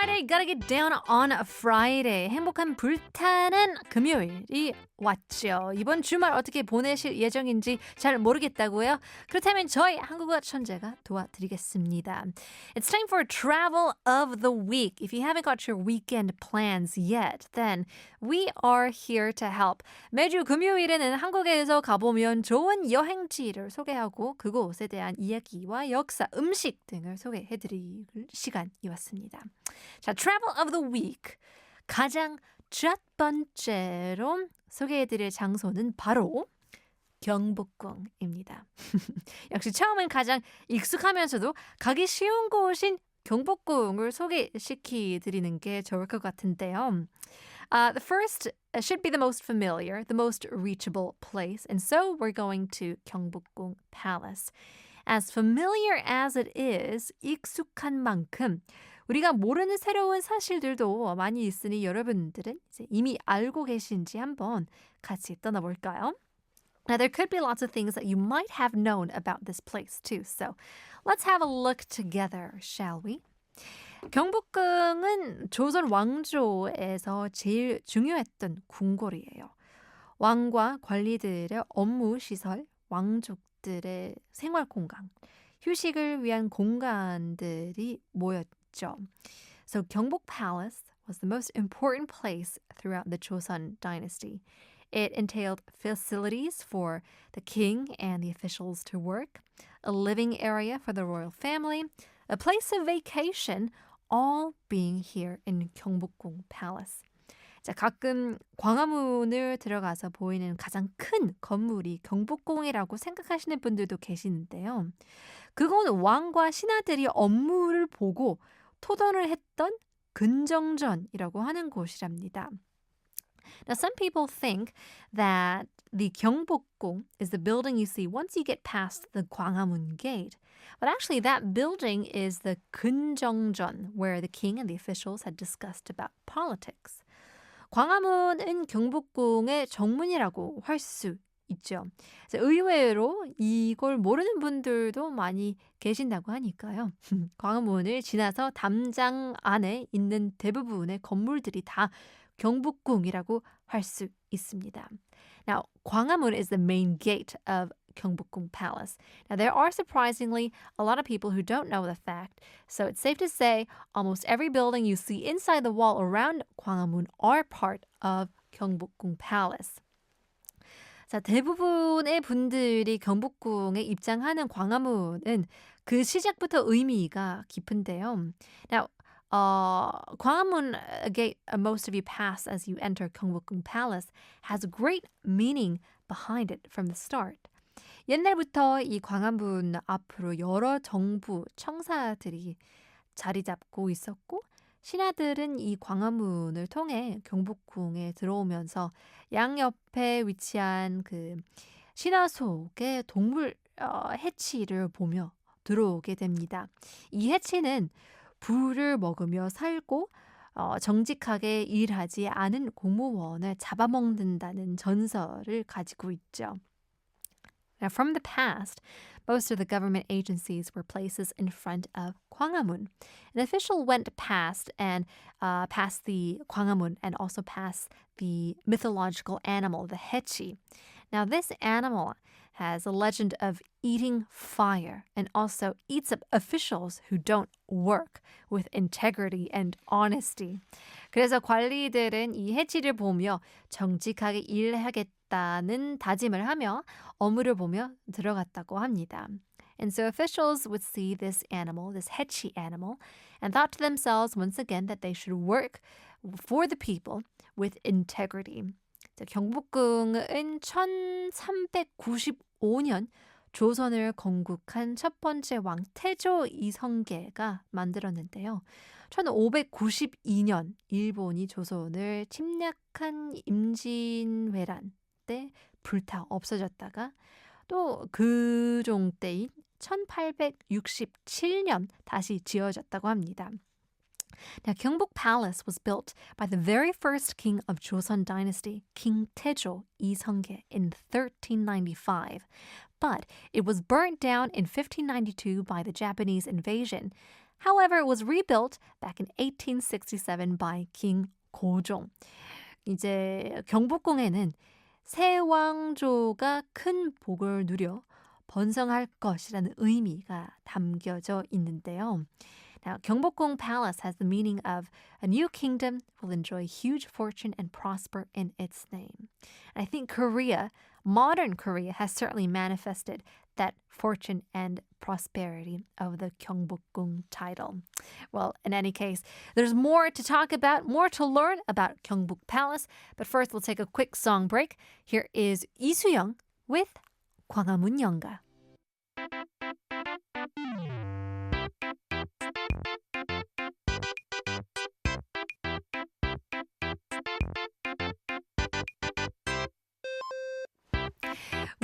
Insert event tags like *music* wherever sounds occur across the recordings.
Friday, gotta get down on a Friday. 행복한 불타는 금요일이 왔죠. 이번 주말 어떻게 보내실 예정인지 잘 모르겠다고요? 그렇다면 저희 한국어 천재가 도와드리겠습니다. It's time for travel of the week. If you haven't got your weekend plans yet, then we are here to help. 매주 금요일에는 한국에서 가보면 좋은 여행지를 소개하고 그곳에 대한 이야기와 역사, 음식 등을 소개해드릴 시간이 왔습니다. 자, Travel of the Week. 가장 첫 번째로 소개해드릴 장소는 바로 경복궁입니다. 역시 처음엔 가장 익숙하면서도 가기 쉬운 곳인 경복궁을 소개시켜드리는 게 좋을 것 같은데요. Uh, the first should be the most familiar, the most reachable place, and so we're going to Gyeongbokgung Palace. As familiar as it is, 익숙한 만큼 우리가 모르는 새로운 사실들도 많이 있으니 여러분들은 이제 이미 알고 계신지 한번 같이 떠나볼까요? Now, there could be lots of things that you might have known about this place too. So let's have a look together, shall we? 경복궁은 조선 왕조에서 제일 중요했던 궁궐이에요. 왕과 관리들의 업무 시설, 왕족들의 생활 공간, 휴식을 위한 공간들이 모였 죠. So Gyeongbok Palace was the most important place throughout the Joseon dynasty. It entailed facilities for the king and the officials to work, a living area for the royal family, a place of vacation, all being here in Gyeongbokgung Palace. 자, 가끔 광화문을 들어가서 보이는 가장 큰 건물이 경복궁이라고 생각하시는 분들도 계시는데요. 그건 왕과 신하들이 업무를 보고 토론을 했던 근정전이라고 하는 곳이랍니다. Now, some people think that the Gyeongbokgung is the building you see once you get past the Gwanghwamun Gate. But actually, that building is the Kunjeongjeon, where the king and the officials had discussed about politics. 광화문은 경복궁의 정문이라고 할 수 있죠. 의외로 이걸 모르는 분들도 많이 계신다고 하니까요. 광화문을 지나서 담장 안에 있는 대부분의 건물들이 다 경복궁이라고 할 수 있습니다. Now, Gwanghwamun is the main gate of Gyeongbokgung Palace. Now, there are surprisingly a lot of people who don't know the fact, so it's safe to say almost every building you see inside the wall around Gwanghwamun are part of Gyeongbokgung Palace. 자, 대부분의 분들이 경복궁에 입장하는 광화문은 그 시작부터 의미가 깊은데요. Now, uh, Gwanghwamun gate most of you pass as you enter Gyeongbokgung Palace has great meaning behind it from the start. 옛날부터 이 광화문 앞으로 여러 정부 청사들이 자리 잡고 있었고 신하들은 이 광화문을 통해 경복궁에 들어오면서 양옆에 위치한 그 신화 속의 동물 어, 해치를 보며 들어오게 됩니다. 이 해치는 불을 먹으며 살고 어, 정직하게 일하지 않은 공무원을 잡아먹는다는 전설을 가지고 있죠. Now, from the past, most of the government agencies were places in front of Gwanghwamun. An official went past and uh, past the Gwanghwamun and also past the mythological animal, the hechi. Now, this animal has a legend of eating fire and also eats up officials who don't work with integrity and honesty. 그래서 관리들은 이 해치를 보며 정직하게 일하겠다는 다짐을 하며 어물을 보며 들어갔다고 합니다. And so officials would see this animal, this hechi animal, and thought to themselves once again that they should work for the people with integrity. 경복궁은 1395년 조선을 건국한 첫 번째 왕 태조 이성계가 만들었는데요. 1592년 일본이 조선을 침략한 임진왜란 때 불타 없어졌다가 또 그종 때인 1867년 다시 지어졌다고 합니다. Now, Gyeongbok Palace was built by the very first king of Joseon dynasty, King Taejo Iseongge, in 1395. But it was burnt down in 1592 by the Japanese invasion. However, it was rebuilt back in 1867 by King 고종. 이제 경복궁에는 새 왕조가 큰 복을 누려 번성할 것이라는 의미가 담겨져 있는데요. Now, Gyeongbokgung Palace has the meaning of a new kingdom will enjoy huge fortune and prosper in its name. And I think Korea, modern Korea, has certainly manifested that fortune and prosperity of the Gyeongbokgung title. Well, in any case, there's more to talk about, more to learn about Gyeongbok Palace. But first, we'll take a quick song break. Here is Lee Soo-young with 광화문 연가.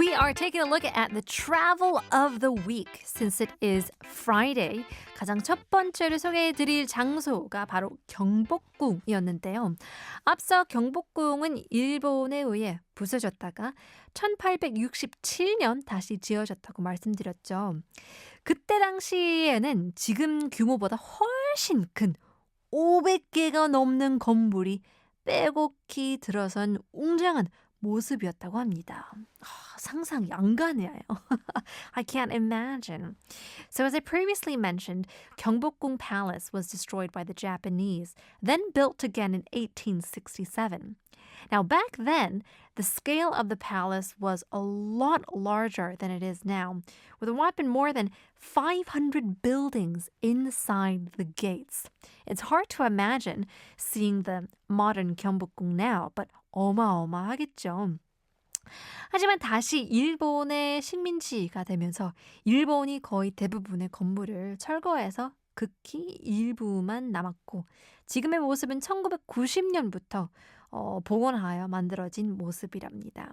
We are taking a look at the travel of the week since it is Friday. 가장 첫 번째로 소개해 드릴 장소가 바로 경복궁이었는데요. 앞서 경복궁은 일본에 의해 부서졌다가 1867년 다시 지어졌다고 말씀드렸죠. 그때 당시에는 지금 규모보다 훨씬 큰 500개가 넘는 건물이 빼곡히 들어선 웅장한 모습이었다고 합니다. 상상이 안 가네요. *laughs* I can't imagine. So as I previously mentioned, Gyeongbokgung Palace was destroyed by the Japanese, then built again in 1867. Now back then, the scale of the palace was a lot larger than it is now, with a whopping more than 500 buildings inside the gates. It's hard to imagine seeing the modern Gyeongbokgung now, but 어마어마하겠죠. 하지만 다시 일본의 식민지가 되면서 일본이 거의 대부분의 건물을 철거해서 극히 일부만 남았고 지금의 모습은 1990년부터 어, 복원하여 만들어진 모습이랍니다.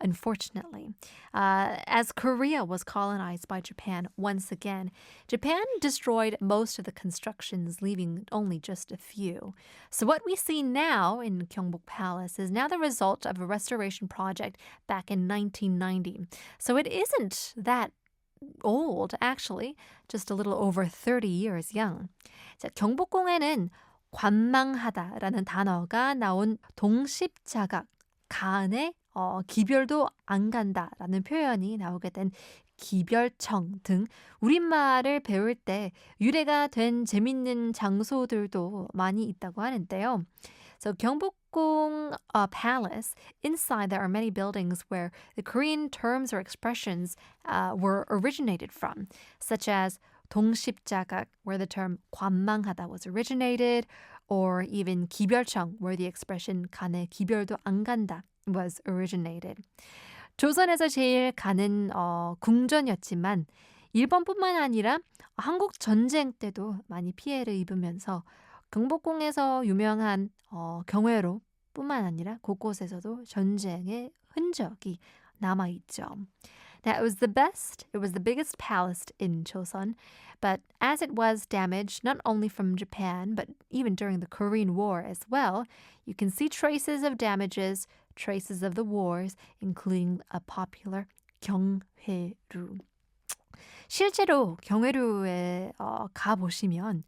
Unfortunately, uh, as Korea was colonized by Japan once again, Japan destroyed most of the constructions, leaving only just a few. So, what we see now in Gyeongbok Palace is now the result of a restoration project back in 1990. So, it isn't that old, actually, just a little over 30 years young. 자, 경복궁에는 관망하다라는 단어가 나온 동십자각, 간의 어, 기별도 안 간다라는 표현이 나오게 된 기별청 등 우리말을 배울 때 유래가 된 재밌는 장소들도 많이 있다고 하는데요. So 경복궁 uh, Palace, inside there are many buildings where the Korean terms or expressions uh, were originated from, such as 동십자각, where the term 관망하다 was originated, or even 기별청, where the expression 간에 기별도 안 간다 was originated. 조선에서 제일 가는 어, 궁전이었지만 일본뿐만 아니라 한국 전쟁 때도 많이 피해를 입으면서 경복궁에서 유명한 어, 경회로 뿐만 아니라 곳곳에서도 전쟁의 흔적이 남아 있죠. It was the best, it was the biggest palace in Chosun, but as it was damaged not only from Japan, but even during the Korean War as well, you can see traces of damages, traces of the wars, including a popular 경회루. 실제로 경회루에 어, 가보시면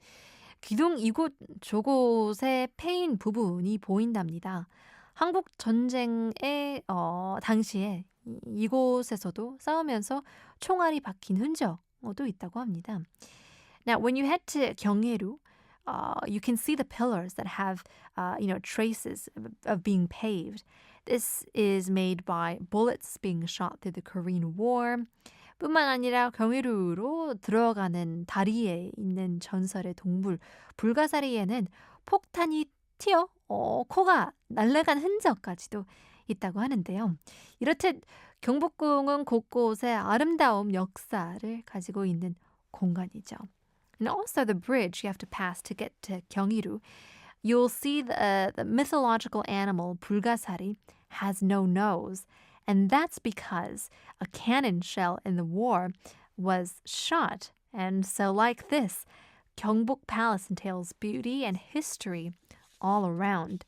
기둥 이곳 저곳에 패인 부분이 보인답니다. 한국 전쟁의 어, 당시에 이곳에서도 싸우면서 총알이 박힌 흔적도 있다고 합니다. Now, when you head to 경계루, uh, you can see the pillars that have, uh, you know, traces of being paved. This is made by bullets being shot through the Korean War. 뿐만 아니라 경회루로 들어가는 다리에 있는 전설의 동물 불가사리에는 폭탄이 튀어 어, 코가 날아간 흔적까지도 있다고 하는데요. 이렇듯 경복궁은 곳곳에 아름다움 역사를 가지고 있는 공간이죠. And also the bridge you have to pass to get to 경이루. You'll see the, the mythological animal 불가사리 has no nose. And that's because a cannon shell in the war was shot. And so, like this, Gyeongbok Palace entails beauty and history all around.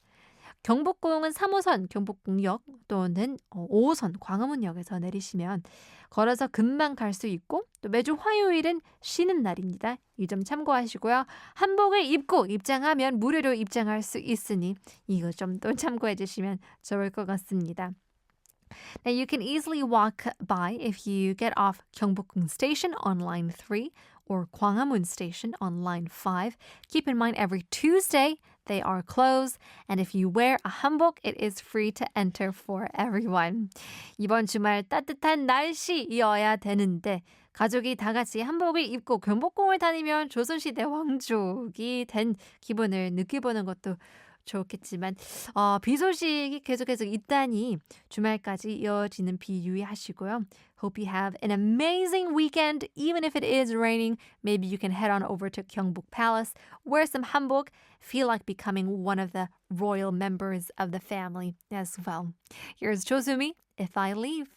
경복궁은 3호선 경복궁역 또는 어, 5호선 광화문역에서 내리시면 걸어서 금방 갈 수 있고 또 매주 화요일은 쉬는 날입니다. 이 점 참고하시고요. 한복을 입고 입장하면 무료로 입장할 수 있으니 이거 좀 또 참고해 주시면 좋을 것 같습니다. Now you can easily walk by if you get off Gyeongbokgung Station on line 3 or Gwanghwamun Station on line 5. Keep in mind every Tuesday they are closed and if you wear a hanbok it is free to enter for everyone. 이번 주말 따뜻한 날씨이어야 되는데 가족이 다 같이 한복을 입고 경복궁을 다니면 조선시대 왕족이 된 기분을 느껴보는 것도 좋겠지만 어, 비 소식이 계속해서 있다니 주말까지 이어지는 비 유의하시고요. Hope you have an amazing weekend. Even if it is raining, maybe you can head on over to Gyeongbok Palace, wear some hanbok, feel like becoming one of the royal members of the family as well. Here's Chosumi, If I Leave.